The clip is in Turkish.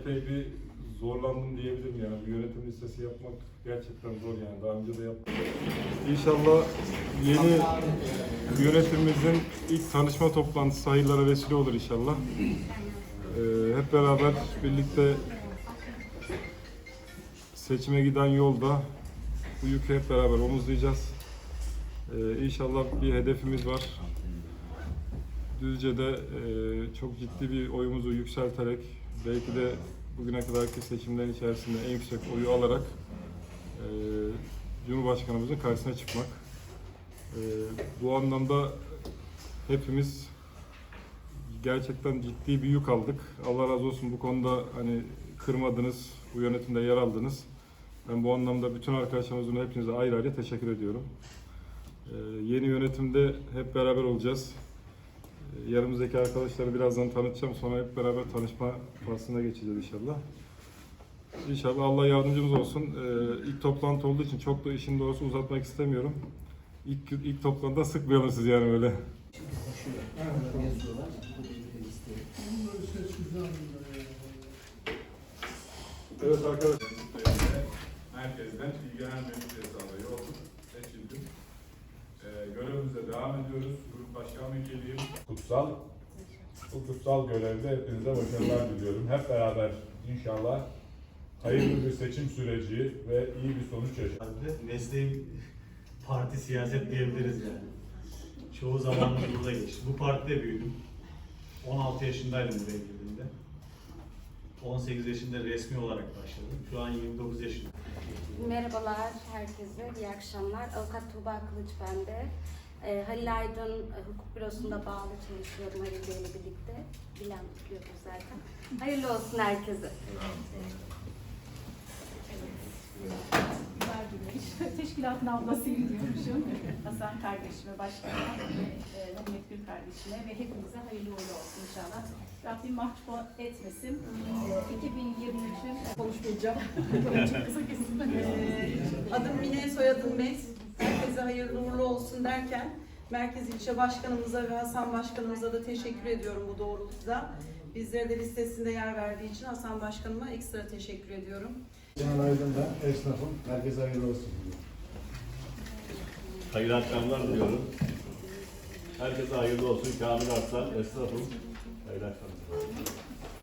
epey bir zorlandım diyebilirim yani. Bu yönetim listesi yapmak gerçekten zor yani. Daha önce de yaptım. İnşallah yeni yönetimimizin ilk tanışma toplantısı hayırlara vesile olur inşallah. Ee, hep beraber birlikte seçime giden yolda bu yükü hep beraber omuzlayacağız. Ee, inşallah bir hedefimiz var. Düzce'de e, çok ciddi bir oyumuzu yükselterek belki de bugüne kadarki seçimlerin içerisinde en yüksek oyu alarak e, Cumhurbaşkanımızın karşısına çıkmak. E, bu anlamda hepimiz gerçekten ciddi bir yük aldık. Allah razı olsun bu konuda hani kırmadınız, bu yönetimde yer aldınız. Ben bu anlamda bütün arkadaşlarımızın hepinize ayrı ayrı teşekkür ediyorum. Ee, yeni yönetimde hep beraber olacağız. Yanımızdaki arkadaşları birazdan tanıtacağım. Sonra hep beraber tanışma faslına geçeceğiz inşallah. İnşallah Allah yardımcımız olsun. Ee, ilk toplantı olduğu için çok da işin doğrusu uzatmak istemiyorum. İlk, ilk toplantıda sıkmayalım sizi yani öyle. Evet arkadaşlar. Merkezden ilgilenen meclis adayı oldum. Seçildim. Ee, görevimize devam ediyoruz. Başkan vekiliyim. Kutsal. Bu kutsal görevde hepinize başarılar diliyorum. Hep beraber inşallah hayırlı bir seçim süreci ve iyi bir sonuç yaşayacağız. Abi, Mesleğim parti siyaset diyebiliriz yani. Çoğu zamanım burada geçti. Bu partide büyüdüm. 16 yaşındaydım buraya girdiğimde. 18 yaşında resmi olarak başladım. Şu an 29 yaşındayım. Merhabalar herkese, iyi akşamlar. Avukat Tuğba Kılıç ben Ee, Halil Aydın e, Hukuk Bürosu'nda bağlı çalışıyorum Halil Bey'le birlikte. Bilen biliyordur zaten. Hayırlı olsun herkese. Güzel girmiş. Teşkilatın ablasıyım diyormuşum. Hasan kardeşime, başkanıma ve e, Mehmet Gül kardeşime ve hepimize hayırlı uğurlu olsun inşallah. Rabbim mahcup etmesin. E, 2023'ün konuşmayacağım. Çok kısa kesin. Ee, adım Mine, soyadım Mes. Herkese hayırlı uğurlu olsun derken Merkez İlçe Başkanımıza ve Hasan Başkanımıza da teşekkür ediyorum bu doğrultuda. Bizlere de listesinde yer verdiği için Hasan Başkanıma ekstra teşekkür ediyorum. Canan Aydın'da esnafım. Herkese hayırlı olsun. Hayırlı akşamlar diliyorum. Herkese hayırlı olsun. Kamil Arslan, esnafım. Hayırlı akşamlar.